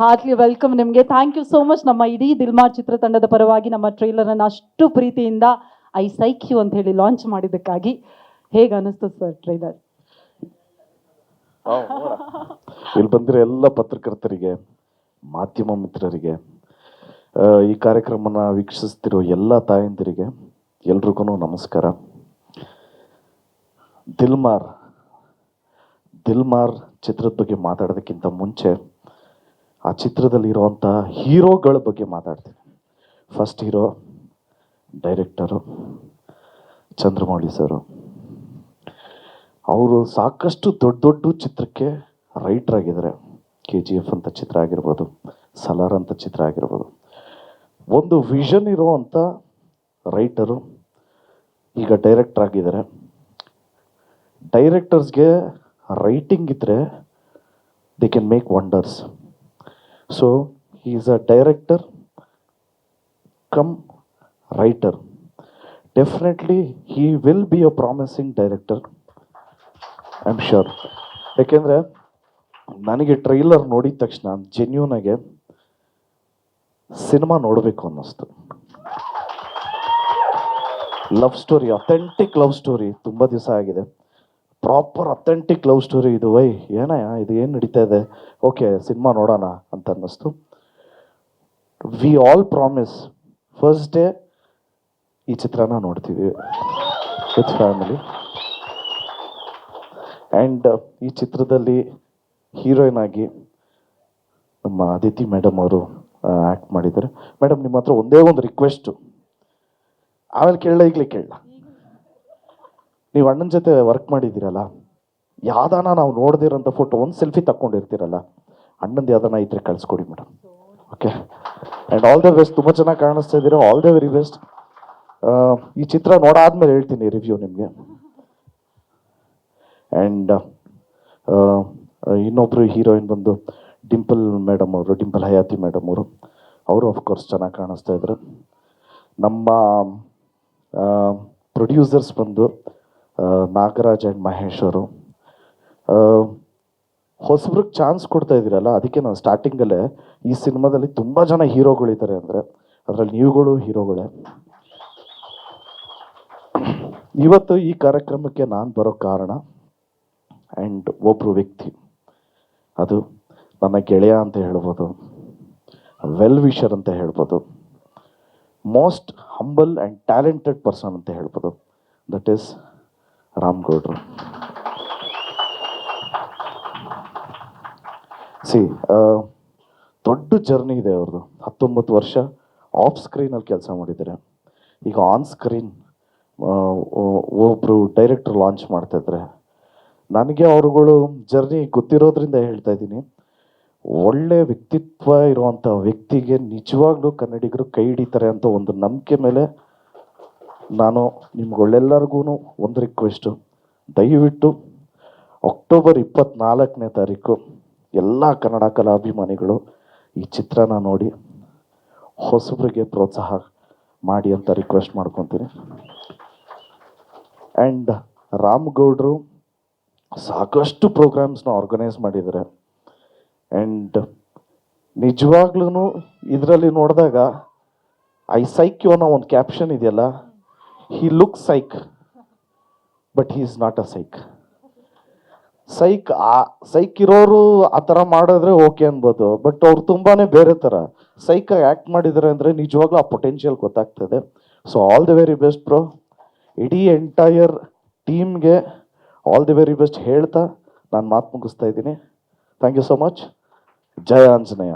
Hartley welcome ನಿಮಗೆ. Thank you so much ನಮ್ಮ ಇಡೀ ದಿಲ್ಮಾರ್ ಚಿತ್ರತಂಡದ ಪರವಾಗಿ ನಮ್ಮ ಟ್ರೈಲರನ್ನು ಅಷ್ಟು ಪ್ರೀತಿಯಿಂದ ಐ ಸೈಕ್ ಯು ಅಂತ ಹೇಳಿ ಲಾಂಚ್ ಮಾಡಿದ್ದಕ್ಕಾಗಿ ಹೇಗೆ ಅನಿಸ್ತು ಸರ್ ಟ್ರೈಲರ್ ಇಲ್ಲಿ ಬಂದಿರೋ ಎಲ್ಲ ಪತ್ರಕರ್ತರಿಗೆ, ಮಾಧ್ಯಮ ಮಿತ್ರರಿಗೆ ಈ ಕಾರ್ಯಕ್ರಮನ ವೀಕ್ಷಿಸ್ತಿರೋ ಎಲ್ಲ ತಾಯಂದಿರಿಗೆ ಎಲ್ರಿಗೂ ನಮಸ್ಕಾರ. ದಿಲ್ಮಾರ್ ದಿಲ್ಮಾರ್ ಚಿತ್ರದ ಬಗ್ಗೆ ಮಾತಾಡೋದಕ್ಕಿಂತ ಮುಂಚೆ ಆ ಚಿತ್ರದಲ್ಲಿ ಇರುವಂಥ ಹೀರೋಗಳ ಬಗ್ಗೆ ಮಾತಾಡ್ತೀನಿ. First hero director Chandramouli sir. ಅವರು ಸಾಕಷ್ಟು ದೊಡ್ಡ ದೊಡ್ಡ ಚಿತ್ರಕ್ಕೆ ರೈಟರ್ ಆಗಿದ್ದಾರೆ. ಕೆ ಜಿ ಎಫ್ ಅಂತ ಚಿತ್ರ ಆಗಿರ್ಬೋದು ಸಲಾರ್ ಅಂತ ಚಿತ್ರ ಆಗಿರ್ಬೋದು. ಒಂದು ವಿಷನ್ ಇರುವಂಥ ರೈಟರು ಈಗ ಡೈರೆಕ್ಟರ್ ಆಗಿದ್ದಾರೆ. ಡೈರೆಕ್ಟರ್ಸ್ಗೆ ರೈಟಿಂಗ್ ಇದ್ದರೆ they can make wonders so is a director cum writer definitely he will be a promising director I am sure ಯಾಕೆಂದರೆ, ನನಗೆ ಟ್ರೈಲರ್ ನೋಡಿದ ತಕ್ಷಣ ಜೆನ್ಯೂನಾಗೆ ಸಿನಿಮಾ ನೋಡಬೇಕು ಅನ್ನಿಸ್ತು. Love story authentic love story ತುಂಬ ದಿವಸ ಆಗಿದೆ. ಪ್ರಾಪರ್ ಅಥೆಂಟಿಕ್ ಲವ್ ಸ್ಟೋರಿ ಇದು ವೈ ಏನಯ್ಯ, ಇದು ಏನು ನಡೀತಾ ಇದೆ? ಓಕೆ, ಸಿನಿಮಾ ನೋಡೋಣ ಅಂತ ಅನ್ನಿಸ್ತು. We all promise first day ಈ ಚಿತ್ರನ ನೋಡ್ತೀವಿ ವಿತ್ ಫ್ಯಾಮಿಲಿ ಆ್ಯಂಡ್ ಈ ಚಿತ್ರದಲ್ಲಿ ಹೀರೋಯಿನ್ ಆಗಿ ನಮ್ಮ ಅದಿತಿ ಮೇಡಮ್ ಅವರು ಆ್ಯಕ್ಟ್ ಮಾಡಿದ್ದಾರೆ. ಮೇಡಮ್ ನಿಮ್ಮ ಹತ್ರ ಒಂದೇ ಒಂದು ರಿಕ್ವೆಸ್ಟು ಆಮೇಲೆ ಕೇಳಲ್ಲ ಈಗಲೇ ಕೇಳಲ್ಲ ನೀವು ಅಣ್ಣನ ಜೊತೆ ವರ್ಕ್ ಮಾಡಿದ್ದೀರಲ್ಲ, ಯಾವ್ದಾನ ನಾವು ನೋಡ್ದಿರೋಂಥ ಫೋಟೋ ಒಂದು ಸೆಲ್ಫಿ ತಕ್ಕೊಂಡಿರ್ತೀರಲ್ಲ, ಅಣ್ಣಂದು ಯಾವ್ದಾನ ಇದ್ರೆ ಕಳಿಸ್ಕೊಡಿ madam okay and all the best ತುಂಬ ಚೆನ್ನಾಗಿ ಕಾಣಿಸ್ತಾ ಇದ್ದೀರಾ. ಆಲ್ ದ ವೆರಿ ಬೆಸ್ಟ್ ಈ ಚಿತ್ರ ನೋಡಾದ್ಮೇಲೆ ಹೇಳ್ತೀನಿ ರಿವ್ಯೂ ನಿಮಗೆ. ಆ್ಯಂಡ್ ಇನ್ನೊಬ್ಬರು ಹೀರೋಯಿನ್ ಬಂದು ಡಿಂಪಲ್ ಮೇಡಮ್ ಅವರು ಡಿಂಪಲ್ ಹಯಾತಿ ಮೇಡಮ್ ಅವರು ಅವರು ಅಫ್ಕೋರ್ಸ್ ಚೆನ್ನಾಗಿ ಕಾಣಿಸ್ತಾ ಇದ್ರು. ನಮ್ಮ ಪ್ರೊಡ್ಯೂಸರ್ಸ್ ಬಂದು ನಾಗರಾಜ್ ಆ್ಯಂಡ್ ಮಹೇಶ್ ಅವರು. ಹೊಸಬ್ರಿಗೆ ಚಾನ್ಸ್ ಕೊಡ್ತಾ ಇದ್ದೀರಲ್ಲ, ಅದಕ್ಕೆ ನಾನು ಸ್ಟಾರ್ಟಿಂಗಲ್ಲೇ ಈ ಸಿನಿಮಾದಲ್ಲಿ ತುಂಬ ಜನ ಹೀರೋಗಳಿದ್ದಾರೆ ಅಂದರೆ, ಅದರಲ್ಲಿ ನೀವುಗಳು ಹೀರೋಗಳೇ. ಇವತ್ತು ಈ ಕಾರ್ಯಕ್ರಮಕ್ಕೆ ನಾನು ಬರೋ ಕಾರಣ ಆ್ಯಂಡ್ ಒಬ್ಬರು ವ್ಯಕ್ತಿ. ಅದು ನನ್ನ ಗೆಳೆಯ ಅಂತ ಹೇಳ್ಬೋದು, ವೆಲ್ ವಿಷರ್ ಅಂತ ಹೇಳ್ಬೋದು, most humble and talented person ಅಂತ ಹೇಳ್ಬೋದು. ದಟ್ ಈಸ್ ರಾಮ್ಗೌಡ್ರು. ಸಿ ದೊಡ್ಡ ಜರ್ನಿ ಇದೆ ಅವ್ರದ್ದು ಹತ್ತೊಂಬತ್ತು ವರ್ಷ ಆಫ್ ಸ್ಕ್ರೀನಲ್ಲಿ ಕೆಲಸ ಮಾಡಿದ್ದಾರೆ. ಈಗ ಆನ್ ಸ್ಕ್ರೀನ್ ಒಬ್ಬರು ಡೈರೆಕ್ಟರ್ ಲಾಂಚ್ ಮಾಡ್ತಾ ಇದ್ದಾರೆ ನನಗೆ ಅವರುಗಳು ಜರ್ನಿ ಗೊತ್ತಿರೋದ್ರಿಂದ ಹೇಳ್ತಾ ಇದ್ದೀನಿ. ಒಳ್ಳೆ ವ್ಯಕ್ತಿತ್ವ ಇರುವಂಥ ವ್ಯಕ್ತಿಗೆ ನಿಜವಾಗ್ಲೂ ಕನ್ನಡಿಗರು ಕೈ ಹಿಡಿತಾರೆ ಅಂತ ಒಂದು ನಂಬಿಕೆ ಮೇಲೆ ನಾನು ನಿಮ್ಗಳೆಲ್ಲರಿಗೂ ಒಂದು ರಿಕ್ವೆಸ್ಟು ದಯವಿಟ್ಟು ಅಕ್ಟೋಬರ್ ಇಪ್ಪತ್ನಾಲ್ಕನೇ ತಾರೀಕು ಎಲ್ಲ ಕನ್ನಡ ಕಲಾಭಿಮಾನಿಗಳು ಈ ಚಿತ್ರನ ನೋಡಿ ಹೊಸಬ್ರಿಗೆ ಪ್ರೋತ್ಸಾಹ ಮಾಡಿ ಅಂತ ರಿಕ್ವೆಸ್ಟ್ ಮಾಡ್ಕೊತೀನಿ. ಆ್ಯಂಡ್ ರಾಮ್ಗೌಡರು ಸಾಕಷ್ಟು ಪ್ರೋಗ್ರಾಮ್ಸ್ನ ಆರ್ಗನೈಸ್ ಮಾಡಿದ್ದಾರೆ. ಆ್ಯಂಡ್ ನಿಜವಾಗ್ಲೂ ಇದರಲ್ಲಿ ನೋಡಿದಾಗ ಐ ಸೈಕ್ಯೋ ಅನ್ನೋ ಒಂದು ಕ್ಯಾಪ್ಷನ್ ಇದೆಯಲ್ಲ he look psych but he is not a psych psych ಆ ಸೈಕ್ ಇರೋರು ಆ ಥರ ಮಾಡಿದ್ರೆ ಓಕೆ ಅನ್ಬೋದು ಬಟ್ ಅವ್ರು ತುಂಬಾ ಬೇರೆ ಥರ. ಸೈಕ್ ಆ್ಯಕ್ಟ್ ಮಾಡಿದ್ದಾರೆ ಅಂದರೆ ನಿಜವಾಗ್ಲೂ ಆ ಪೊಟೆನ್ಷಿಯಲ್ ಗೊತ್ತಾಗ್ತದೆ. So all the very best bro ಇಡೀ ಎಂಟೈರ್ ಟೀಮ್ಗೆ ಆಲ್ ದಿ ವೆರಿ ಬೆಸ್ಟ್ ಹೇಳ್ತಾ ನಾನು ಮಾತು ಮುಗಿಸ್ತಾ ಇದ್ದೀನಿ. Thank you so much Jaya Anjaneya.